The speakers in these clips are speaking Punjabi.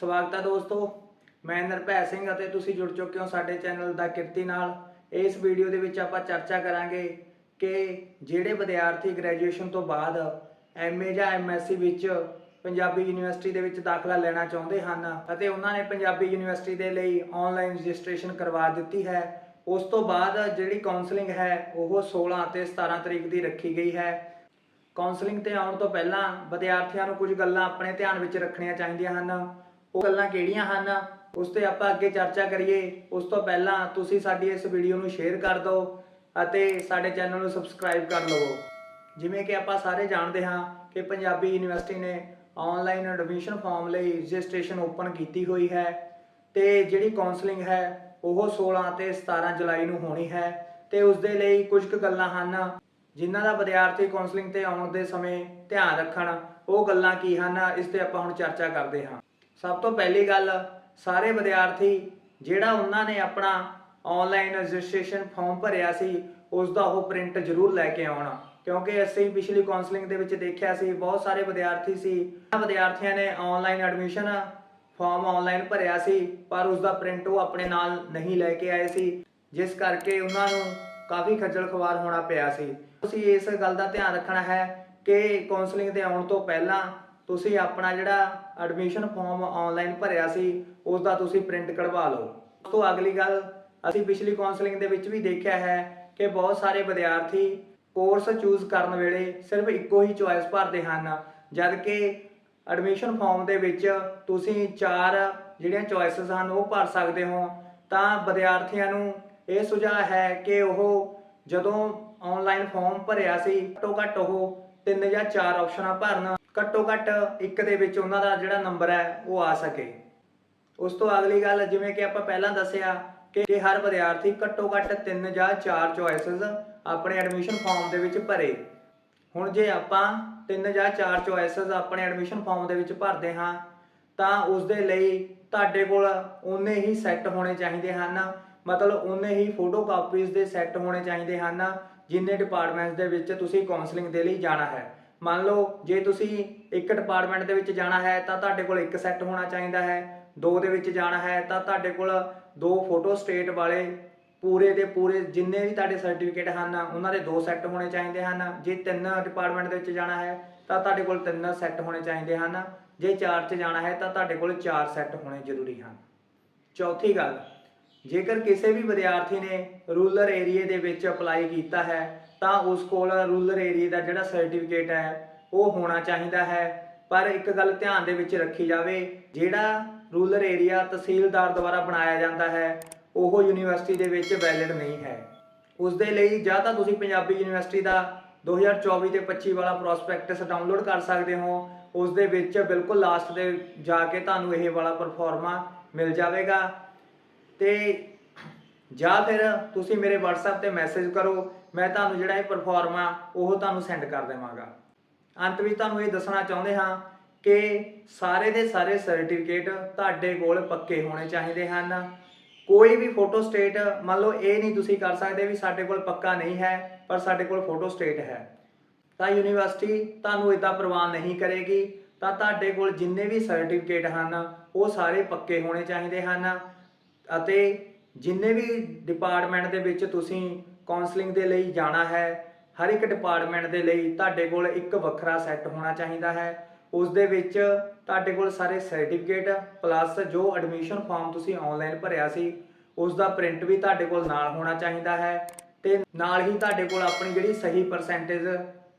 ਸਵਾਗਤ ਹੈ ਦੋਸਤੋ, ਮੈਂ ਨਿਰਭੈ ਸਿੰਘ ਅਤੇ ਤੁਸੀਂ ਜੁੜ ਚੁੱਕੇ ਹੋ ਸਾਡੇ ਚੈਨਲ ਦਾ ਕਿਰਤੀ ਨਾਲ। ਇਸ ਵੀਡੀਓ ਦੇ ਵਿੱਚ ਆਪਾਂ ਚਰਚਾ ਕਰਾਂਗੇ ਕਿ ਜਿਹੜੇ ਵਿਦਿਆਰਥੀ ਗ੍ਰੈਜੂਏਸ਼ਨ ਤੋਂ ਬਾਅਦ ਐਮਏ ਜਾਂ ਐਮਐਸਸੀ ਵਿੱਚ ਪੰਜਾਬੀ ਯੂਨੀਵਰਸਿਟੀ ਦੇ ਵਿੱਚ ਦਾਖਲਾ ਲੈਣਾ ਚਾਹੁੰਦੇ ਹਨ ਅਤੇ ਉਹਨਾਂ ਨੇ ਪੰਜਾਬੀ ਯੂਨੀਵਰਸਿਟੀ ਦੇ ਲਈ ਆਨਲਾਈਨ ਰਜਿਸਟ੍ਰੇਸ਼ਨ ਕਰਵਾ ਦਿੱਤੀ ਹੈ, ਉਸ ਤੋਂ ਬਾਅਦ ਜਿਹੜੀ ਕਾਉਂਸਲਿੰਗ ਹੈ ਉਹ 16 ਅਤੇ 17 ਤਰੀਕ ਦੀ ਰੱਖੀ ਗਈ ਹੈ। ਕਾਉਂਸਲਿੰਗ ਤੇ ਆਉਣ ਤੋਂ ਪਹਿਲਾਂ ਵਿਦਿਆਰਥੀਆਂ ਨੂੰ ਕੁਝ ਗੱਲਾਂ ਆਪਣੇ ਧਿਆਨ ਵਿੱਚ ਰੱਖਣੀਆਂ ਚਾਹੀਦੀਆਂ ਹਨ। ਉਹ ਗੱਲਾਂ ਕਿਹੜੀਆਂ ਹਨ? ਉਸ ਤੇ ਆਪਾਂ ਅੱਗੇ ਚਰਚਾ ਕਰੀਏ। ਉਸ ਤੋਂ ਪਹਿਲਾਂ ਤੁਸੀਂ ਸਾਡੀ ਇਸ ਵੀਡੀਓ ਨੂੰ ਸ਼ੇਅਰ ਕਰ ਦਿਓ ਅਤੇ ਸਾਡੇ ਚੈਨਲ ਨੂੰ ਸਬਸਕ੍ਰਾਈਬ ਕਰ ਲਵੋ। ਜਿਵੇਂ ਕਿ ਆਪਾਂ ਸਾਰੇ ਜਾਣਦੇ ਹਾਂ ਕਿ ਪੰਜਾਬੀ ਯੂਨੀਵਰਸਿਟੀ ਨੇ ਆਨਲਾਈਨ ਐਡਮਿਸ਼ਨ ਫਾਰਮ ਲਈ ਰਜਿਸਟ੍ਰੇਸ਼ਨ ਓਪਨ ਕੀਤੀ ਹੋਈ ਹੈ ਤੇ ਜਿਹੜੀ ਕਾਉਂਸਲਿੰਗ ਹੈ ਉਹ 16 ਅਤੇ 17 ਜੁਲਾਈ ਨੂੰ ਹੋਣੀ ਹੈ ਤੇ ਉਸ ਦੇ ਲਈ ਕੁਝ ਕੁ ਗੱਲਾਂ ਹਨ। ਜਿਨ੍ਹਾਂ ਦਾ ਵਿਦਿਆਰਥੀ ਕਾਉਂਸਲਿੰਗ ਤੇ ਆਉਣ ਦੇ ਸਮੇਂ ਧਿਆਨ ਰੱਖਣ, ਉਹ ਗੱਲਾਂ ਕੀ ਹਨ, ਇਸ ਤੇ ਆਪਾਂ ਹੁਣ ਚਰਚਾ ਕਰਦੇ ਹਾਂ। ਸਭ ਤੋਂ ਪਹਿਲੀ ਗੱਲ, ਸਾਰੇ ਵਿਦਿਆਰਥੀ ਜਿਹੜਾ ਉਹਨਾਂ ਨੇ ਆਪਣਾ ਆਨਲਾਈਨ ਰਜਿਸਟ੍ਰੇਸ਼ਨ ਫਾਰਮ ਭਰਿਆ ਸੀ ਉਸ ਦਾ ਉਹ ਪ੍ਰਿੰਟ ਜ਼ਰੂਰ ਲੈ ਕੇ ਆਉਣਾ। ਕਿਉਂਕਿ ਅਸੀਂ ਪਿਛਲੀ ਕਾਉਂਸਲਿੰਗ ਦੇ ਵਿੱਚ ਦੇਖਿਆ ਸੀ, ਬਹੁਤ ਸਾਰੇ ਵਿਦਿਆਰਥੀ ਸੀ, ਉਹਨਾਂ ਵਿਦਿਆਰਥੀਆਂ ਨੇ ਆਨਲਾਈਨ ਐਡਮਿਸ਼ਨ ਫਾਰਮ ਆਨਲਾਈਨ ਭਰਿਆ ਸੀ, ਪਰ ਉਸ ਦਾ ਪ੍ਰਿੰਟ ਉਹ ਆਪਣੇ ਨਾਲ ਨਹੀਂ ਲੈ ਕੇ ਆਏ ਸੀ, ਜਿਸ ਕਰਕੇ ਉਹਨਾਂ ਨੂੰ ਕਾਫੀ ਖੱਜਲ ਖਵਾਰ ਹੋਣਾ ਪਿਆ ਸੀ। ਤੁਸੀਂ ਇਸ ਗੱਲ ਦਾ ਧਿਆਨ ਰੱਖਣਾ ਹੈ ਕਿ ਕਾਉਂਸਲਿੰਗ ਦੇ ਆਉਣ ਤੋਂ ਪਹਿਲਾਂ ਤੁਸੀਂ ਆਪਣਾ ਜਿਹੜਾ ਐਡਮਿਸ਼ਨ ਫਾਰਮ ਆਨਲਾਈਨ ਭਰਿਆ ਸੀ ਉਸ ਦਾ ਤੁਸੀਂ ਪ੍ਰਿੰਟ ਕਢਵਾ ਲਓ। ਉਸ ਤੋਂ ਅਗਲੀ ਗੱਲ, ਅਸੀਂ ਪਿਛਲੀ ਕਾਉਂਸਲਿੰਗ ਦੇ ਵਿੱਚ ਵੀ ਦੇਖਿਆ ਹੈ ਕਿ ਬਹੁਤ ਸਾਰੇ ਵਿਦਿਆਰਥੀ ਕੋਰਸ ਚੂਜ਼ ਕਰਨ ਵੇਲੇ ਸਿਰਫ ਇੱਕੋ ਹੀ ਚੁਆਇਸ ਭਰਦੇ ਹਨ ਜਦ ਕਿ ਐਡਮਿਸ਼ਨ ਫਾਰਮ ਦੇ ਵਿੱਚ ਤੁਸੀਂ ਚਾਰ ਜਿਹੜੀਆਂ ਚੁਆਇਸਸ ਹਨ ਉਹ ਭਰ ਸਕਦੇ ਹੋ। ਤਾਂ ਵਿਦਿਆਰਥੀਆਂ ਨੂੰ ਇਹ ਸੁਝਾਅ ਹੈ ਕਿ ਉਹ ਜਦੋਂ ਆਨਲਾਈਨ ਫਾਰਮ ਭਰਿਆ ਸੀ ਘੱਟੋ ਘੱਟ ਉਹ ਤਿੰਨ ਜਾਂ ਚਾਰ ਆਪਸ਼ਨਾਂ ਭਰਨ। ਘੱਟੋ ਘੱਟ ਇੱਕ ਦੇ ਵਿੱਚ ਉਹਨਾਂ ਦਾ ਜਿਹੜਾ ਨੰਬਰ ਹੈ, ਉਹ ਆ ਸਕੇ। ਉਸ ਤੋਂ ਅਗਲੀ ਗੱਲ, ਜਿਵੇਂ ਕਿ ਆਪਾਂ ਪਹਿਲਾਂ ਦੱਸਿਆ ਕਿ ਹਰ ਵਿਦਿਆਰਥੀ ਘੱਟੋ ਘੱਟ ਤਿੰਨ ਜਾਂ ਚਾਰ ਚੁਆਇਸਸ ਆਪਣੇ ਐਡਮਿਸ਼ਨ ਫਾਰਮ ਦੇ ਵਿੱਚ ਭਰੇ। ਹੁਣ ਜੇ ਆਪਾਂ ਤਿੰਨ ਜਾਂ ਚਾਰ ਚੁਆਇਸਸ ਆਪਣੇ ਐਡਮਿਸ਼ਨ ਫਾਰਮ ਦੇ ਵਿੱਚ ਭਰਦੇ ਹਾਂ, ਤਾਂ ਉਸ ਦੇ ਲਈ ਤੁਹਾਡੇ ਕੋਲ ਉਨੇ ਹੀ ਸੈੱਟ ਹੋਣੇ ਚਾਹੀਦੇ ਹਨ। ਮਤਲਬ ਉਨੇ ਹੀ ਫੋਟੋ ਕਾਪੀਜ਼ ਦੇ ਸੈੱਟ ਹੋਣੇ ਚਾਹੀਦੇ ਹਨ, ਜਿੰਨੇ ਡਿਪਾਰਟਮੈਂਟਸ ਦੇ ਵਿੱਚ ਤੁਸੀਂ ਕਾਉਂਸਲਿੰਗ ਦੇ ਲਈ ਜਾਣਾ ਹੈ। ਮੰਨ ਲਓ ਜੇ ਤੁਸੀਂ ਇੱਕ ਡਿਪਾਰਟਮੈਂਟ ਦੇ ਵਿੱਚ ਜਾਣਾ ਹੈ ਤਾਂ ਤੁਹਾਡੇ ਕੋਲ ਇੱਕ ਸੈੱਟ ਹੋਣਾ ਚਾਹੀਦਾ ਹੈ, ਦੋ ਦੇ ਵਿੱਚ ਜਾਣਾ ਹੈ ਤਾਂ ਤੁਹਾਡੇ ਕੋਲ ਦੋ ਫੋਟੋ ਸਟੇਟ ਵਾਲੇ ਪੂਰੇ ਦੇ ਪੂਰੇ ਜਿੰਨੇ ਵੀ ਤੁਹਾਡੇ ਸਰਟੀਫਿਕੇਟ ਹਨ, ਉਹਨਾਂ ਦੇ ਦੋ ਸੈੱਟ ਹੋਣੇ ਚਾਹੀਦੇ ਹਨ। ਜੇ ਤਿੰਨ ਡਿਪਾਰਟਮੈਂਟ ਦੇ ਵਿੱਚ ਜਾਣਾ ਹੈ ਤਾਂ ਤੁਹਾਡੇ ਕੋਲ ਤਿੰਨ ਸੈੱਟ ਹੋਣੇ ਚਾਹੀਦੇ ਹਨ। ਜੇ ਚਾਰ 'ਚ ਜਾਣਾ ਹੈ ਤਾਂ ਤੁਹਾਡੇ ਕੋਲ ਚਾਰ ਸੈੱਟ ਹੋਣੇ ਜ਼ਰੂਰੀ ਹਨ। ਚੌਥੀ ਗੱਲ ਜੇਕਰ ਕਿਸੇ ਵੀ ਵਿਦਿਆਰਥੀ ਨੇ ਰੂਰਲ ਏਰੀਆ ਦੇ ਵਿੱਚ ਅਪਲਾਈ ਕੀਤਾ ਹੈ, ਤਾਂ ਉਸ ਕੋਲ ਰੂਰਲ ਏਰੀਆ ਦਾ ਜਿਹੜਾ ਸਰਟੀਫਿਕੇਟ ਹੈ, ਉਹ ਹੋਣਾ ਚਾਹੀਦਾ ਹੈ। ਪਰ ਇੱਕ ਗੱਲ ਧਿਆਨ ਦੇ ਵਿੱਚ ਰੱਖੀ ਜਾਵੇ, ਜਿਹੜਾ ਰੂਰਲ ਏਰੀਆ ਤਹਿਸੀਲਦਾਰ ਦੁਆਰਾ ਬਣਾਇਆ ਜਾਂਦਾ ਹੈ, ਉਹ ਯੂਨੀਵਰਸਿਟੀ ਦੇ ਵਿੱਚ ਵੈਲਿਡ ਨਹੀਂ ਹੈ। ਉਸ ਦੇ ਲਈ ਜਾਂ ਤਾਂ ਤੁਸੀਂ ਪੰਜਾਬੀ ਯੂਨੀਵਰਸਿਟੀ ਦਾ 2024 ਤੇ 25 ਵਾਲਾ ਪ੍ਰੋਸਪੈਕਟਸ ਡਾਊਨਲੋਡ ਕਰ ਸਕਦੇ ਹੋ। ਉਸ ਦੇ ਵਿੱਚ ਬਿਲਕੁਲ ਲਾਸਟ ਦੇ ਜਾ ਕੇ ਤੁਹਾਨੂੰ ਇਹ ਵਾਲਾ ਪਰਫਾਰਮਾ ਮਿਲ ਜਾਵੇਗਾ। ਤੇ ਜਾਂ ਫਿਰ ਤੁਸੀਂ ਮੇਰੇ WhatsApp ਤੇ ਮੈਸੇਜ ਕਰੋ, ਮੈਂ ਤੁਹਾਨੂੰ ਜਿਹੜਾ ਇਹ ਪਰਫਾਰਮਾ ਉਹ ਤੁਹਾਨੂੰ ਸੈਂਡ ਕਰ ਦੇਵਾਂਗਾ। ਅੰਤ ਵਿੱਚ ਤੁਹਾਨੂੰ ਇਹ ਦੱਸਣਾ ਚਾਹੁੰਦੇ ਹਾਂ ਕਿ ਸਾਰੇ ਦੇ ਸਾਰੇ ਸਰਟੀਫਿਕੇਟ ਤੁਹਾਡੇ ਕੋਲ ਪੱਕੇ ਹੋਣੇ ਚਾਹੀਦੇ ਹਨ। ਕੋਈ ਵੀ ਫੋਟੋ ਸਟੇਟ ਮੰਨ ਲਓ ਇਹ ਨਹੀਂ ਤੁਸੀਂ ਕਰ ਸਕਦੇ ਵੀ ਸਾਡੇ ਕੋਲ ਪੱਕਾ ਨਹੀਂ ਹੈ, ਪਰ ਸਾਡੇ ਕੋਲ ਫੋਟੋ ਸਟੇਟ ਹੈ। ਤਾਂ ਯੂਨੀਵਰਸਿਟੀ ਤੁਹਾਨੂੰ ਇਦਾਂ ਪ੍ਰਵਾਨ ਨਹੀਂ ਕਰੇਗੀ। ਤਾਂ ਤੁਹਾਡੇ ਕੋਲ ਜਿੰਨੇ ਵੀ ਸਰਟੀਫਿਕੇਟ ਹਨ, ਉਹ ਸਾਰੇ ਪੱਕੇ ਹੋਣੇ ਚਾਹੀਦੇ ਹਨ। ਅਤੇ ਜਿੰਨੇ ਵੀ ਡਿਪਾਰਟਮੈਂਟ ਦੇ ਵਿੱਚ ਤੁਸੀਂ ਕਾਉਂਸਲਿੰਗ ਦੇ ਲਈ ਜਾਣਾ ਹੈ, ਹਰ ਇੱਕ ਡਿਪਾਰਟਮੈਂਟ ਦੇ ਲਈ ਤੁਹਾਡੇ ਕੋਲ ਇੱਕ ਵੱਖਰਾ ਸੈੱਟ ਹੋਣਾ ਚਾਹੀਦਾ ਹੈ। ਉਸ ਦੇ ਵਿੱਚ ਤੁਹਾਡੇ ਕੋਲ ਸਾਰੇ ਸਰਟੀਫਿਕੇਟ ਪਲੱਸ ਜੋ ਐਡਮਿਸ਼ਨ ਫਾਰਮ ਤੁਸੀਂ ਆਨਲਾਈਨ ਭਰਿਆ ਸੀ, ਉਸ ਦਾ ਪ੍ਰਿੰਟ ਵੀ ਤੁਹਾਡੇ ਕੋਲ ਨਾਲ ਹੋਣਾ ਚਾਹੀਦਾ ਹੈ ਤੇ ਨਾਲ ਹੀ ਤੁਹਾਡੇ ਕੋਲ ਆਪਣੀ ਜਿਹੜੀ ਸਹੀ ਪਰਸੈਂਟੇਜ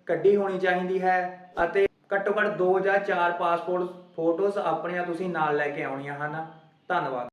ਕੱਢੀ ਹੋਣੀ ਚਾਹੀਦੀ ਹੈ ਅਤੇ ਘੱਟੋ ਘੱਟ 2 ਜਾਂ 4 ਪਾਸਪੋਰਟ ਫੋਟੋਜ਼ ਆਪਣੀਆਂ ਤੁਸੀਂ ਨਾਲ ਲੈ ਕੇ ਆਉਣੀਆਂ ਹਨ। ਧੰਨਵਾਦ।